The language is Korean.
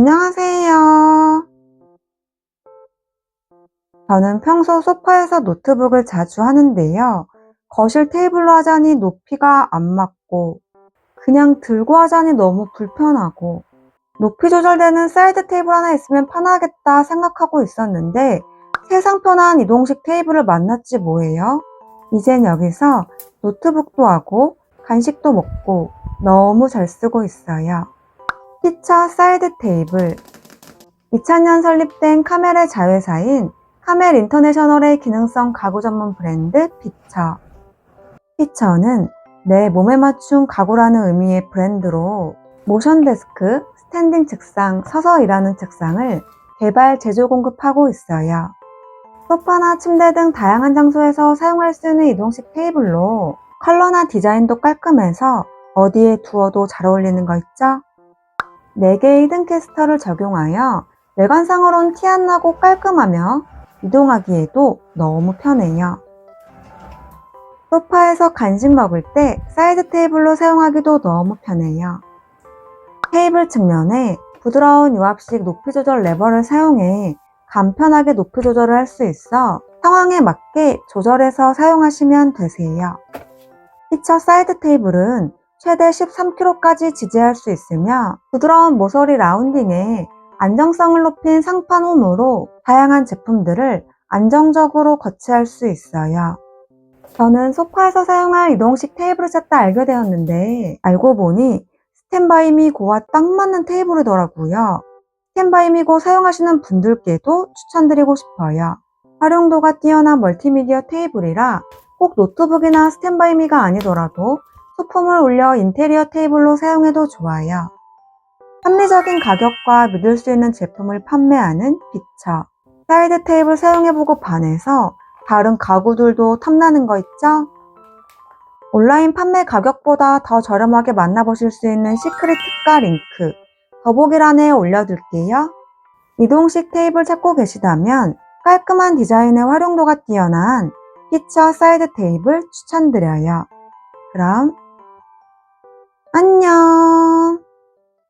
안녕하세요. 저는 평소 소파에서 노트북을 자주 하는데요. 거실 테이블로 하자니 높이가 안 맞고, 그냥 들고 하자니 너무 불편하고, 높이 조절되는 사이드 테이블 하나 있으면 편하겠다 생각하고 있었는데, 세상 편한 이동식 테이블을 만났지 뭐예요? 이젠 여기서 노트북도 하고, 간식도 먹고, 너무 잘 쓰고 있어요. 피처 사이드 테이블 2000년 설립된 카멜의 자회사인 카멜 인터내셔널의 기능성 가구 전문 브랜드 피처 피처는 내 몸에 맞춘 가구라는 의미의 브랜드로 모션 데스크, 스탠딩 책상, 서서 일하는 책상을 개발, 제조 공급하고 있어요. 소파나 침대 등 다양한 장소에서 사용할 수 있는 이동식 테이블로 컬러나 디자인도 깔끔해서 어디에 두어도 잘 어울리는 거 있죠? 4개의 히든 캐스터를 적용하여 외관상으론 티 안 나고 깔끔하며 이동하기에도 너무 편해요. 소파에서 간식 먹을 때 사이드 테이블로 사용하기도 너무 편해요. 테이블 측면에 부드러운 유압식 높이 조절 레버를 사용해 간편하게 높이 조절을 할 수 있어 상황에 맞게 조절해서 사용하시면 되세요. 피처 사이드 테이블은 최대 13kg까지 지지할 수 있으며 부드러운 모서리 라운딩에 안정성을 높인 상판 홈으로 다양한 제품들을 안정적으로 거치할 수 있어요. 저는 소파에서 사용할 이동식 테이블을 찾다 알게 되었는데 알고 보니 스탠바이미 고와 딱 맞는 테이블이더라고요. 스탠바이미 고 사용하시는 분들께도 추천드리고 싶어요. 활용도가 뛰어난 멀티미디어 테이블이라 꼭 노트북이나 스탠바이미가 아니더라도 소품을 올려 인테리어 테이블로 사용해도 좋아요. 합리적인 가격과 믿을 수 있는 제품을 판매하는 피처. 사이드 테이블 사용해보고 반해서 다른 가구들도 탐나는 거 있죠? 온라인 판매 가격보다 더 저렴하게 만나보실 수 있는 시크릿 특가 링크 더보기란에 올려둘게요. 이동식 테이블 찾고 계시다면 깔끔한 디자인의 활용도가 뛰어난 피처 사이드 테이블 추천드려요. 그럼 안녕.